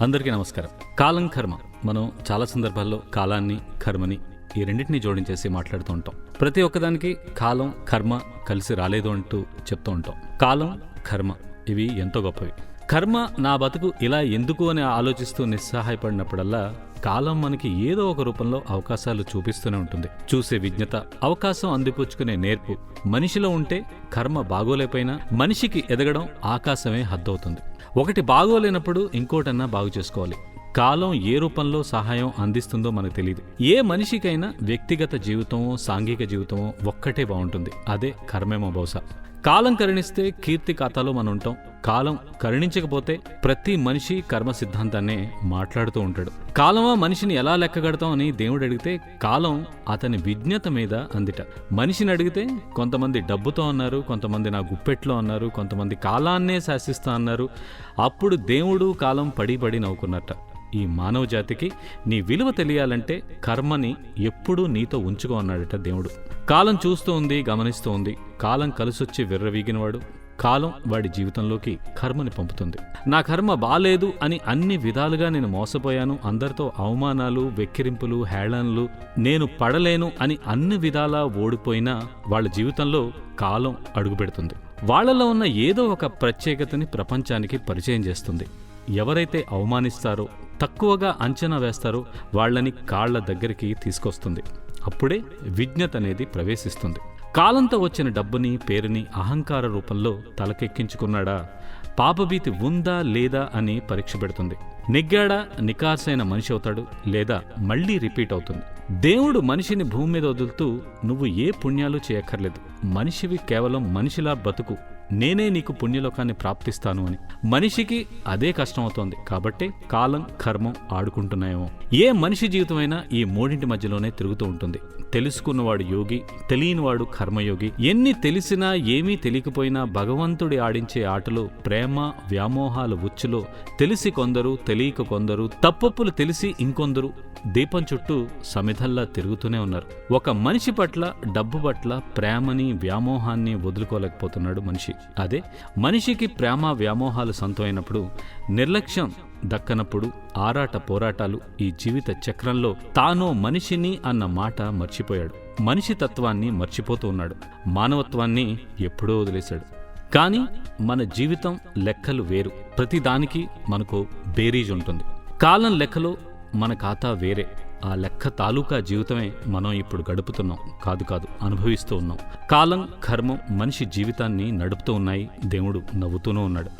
అందరికీ నమస్కారం. కాలం కర్మ. మనం చాలా సందర్భాల్లో కాలాన్ని కర్మని ఈ రెండింటిని జోడించేసి మాట్లాడుతూ ఉంటాం. ప్రతి ఒక్కదానికి కాలం కర్మ కలిసి రాలేదు అంటూ చెప్తూ ఉంటాం. కాలం కర్మ ఇవి ఎంతో గొప్పవి. కర్మ నా బతుకు ఇలా ఎందుకు అని ఆలోచిస్తూ నిస్సహాయపడినప్పుడల్లా కాలం మనకి ఏదో ఒక రూపంలో అవకాశాలు చూపిస్తూనే ఉంటుంది. చూసే విజ్ఞత అవకాశం అందిపుచ్చుకునే నేర్పు. మనిషిలో ఉంటే కర్మ బాగోలేకపోయినా మనిషికి ఎదగడం ఆకాశమే హద్దవుతుంది. ఒకటి బాగోలేనప్పుడు ఇంకోటన్నా బాగు చేసుకోవాలి. కాలం ఏ రూపంలో సహాయం అందిస్తుందో మనకు తెలియదు ఏ మనిషికైనా వ్యక్తిగత జీవితమో సాంఘిక జీవితమో ఒక్కటే బాగుంటుంది. అదే కర్మేమో బహుశా. కాలం కరుణిస్తే కీర్తి ఖాతాలో మనం ఉంటాం. కాలం కరుణించకపోతే ప్రతి మనిషి కర్మ సిద్ధాంతాన్నే మాట్లాడుతూ ఉంటాడు. కాలమా మనిషిని ఎలా లెక్కగడతాం అని దేవుడు అడిగితే కాలం అతని విజ్ఞత మీద అందిట. మనిషిని అడిగితే కొంతమంది డబ్బుతో అన్నారు కొంతమంది నా గుప్పెట్లో అన్నారు కొంతమంది కాలాన్నే శాసిస్తా అన్నారు. అప్పుడు దేవుడు కాలం పడి పడి నవ్వుకున్నట్ట. ఈ మానవ జాతికి నీ విలువ తెలియాలంటే కర్మని ఎప్పుడూ నీతో ఉంచుకో అన్నాడట దేవుడు. కాలం చూస్తూ ఉంది గమనిస్తూ ఉంది. కాలం కలిసొచ్చి విర్రవీగినవాడు. కాలం వాడి జీవితంలోకి కర్మని పంపుతుంది. నా కర్మ బాలేదు అని అన్ని విధాలుగా నేను మోసపోయాను. అందరితో అవమానాలు వెక్కిరింపులు హేళనలు నేను పడలేను అని అన్ని విధాలా ఓడిపోయినా వాళ్ళ జీవితంలో కాలం అడుగుపెడుతుంది. వాళ్ళలో ఉన్న ఏదో ఒక ప్రత్యేకతని ప్రపంచానికి పరిచయం చేస్తుంది. ఎవరైతే అవమానిస్తారో తక్కువగా అంచనా వేస్తారో వాళ్ళని కాళ్ళ దగ్గరికి తీసుకొస్తుంది. అప్పుడే విజ్ఞత అనేది ప్రవేశిస్తుంది. కాలంతో వచ్చిన డబ్బుని పేరుని అహంకార రూపంలో తలకెక్కించుకున్నాడా? పాపభీతి ఉందా లేదా అని పరీక్ష పెడుతుంది. నెగ్గాడా? నికార్సైన మనిషి అవుతాడు లేదా మళ్ళీ రిపీట్ అవుతుంది. దేవుడు మనిషిని భూమి మీద వదులుతూ నువ్వు ఏ పుణ్యాలు చేయక్కర్లేదు. మనిషివి కేవలం మనిషిలా బతుకు. నేనే నీకు పుణ్యలోకాన్ని ప్రాప్తిస్తాను అని. మనిషికి అదే కష్టమవుతోంది. కాబట్టి కాలం కర్మం ఆడుకుంటున్నాయేమో. ఏ మనిషి జీవితమైనా ఈ మూడింటి మధ్యలోనే తిరుగుతూ ఉంటుంది. తెలుసుకున్నవాడు యోగి తెలియనివాడు కర్మయోగి. ఎన్ని తెలిసినా ఏమీ తెలియకపోయినా భగవంతుడి ఆడించే ఆటలో ప్రేమ వ్యామోహాల ఉచ్చులో. తెలిసి కొందరు తెలియక కొందరు తప్పప్పులు తెలిసి ఇంకొందరు దీపం చుట్టూ సమిధల్లా తిరుగుతూనే ఉన్నారు. ఒక మనిషి పట్ల డబ్బు పట్ల ప్రేమని వ్యామోహాన్ని వదులుకోలేకపోతున్నాడు మనిషి. అదే మనిషికి ప్రేమ వ్యామోహాలు సొంతమైనప్పుడు నిర్లక్ష్యం దక్కనప్పుడు ఆరాట పోరాటాలు ఈ జీవిత చక్రంలో తానో మనిషిని అన్న మాట మర్చిపోయాడు. మనిషి తత్వాన్ని మర్చిపోతూ ఉన్నాడు. మానవత్వాన్ని ఎప్పుడో వదిలేశాడు. కానీ మన జీవితం లెక్కలు వేరు. ప్రతిదానికి మనకు బేరీజ్ ఉంటుంది. కాలం లెక్కలో మన ఖాతా వేరే. ఆ లెక్క తాలూకా జీవితమే మనం ఇప్పుడు గడుపుతున్నాం. కాదు కాదు అనుభవిస్తూ ఉన్నాం. కాలం కర్మం మనిషి జీవితాన్ని నడుపుతూ ఉన్నాయి. దేవుడు నవ్వుతూనే ఉన్నాడు.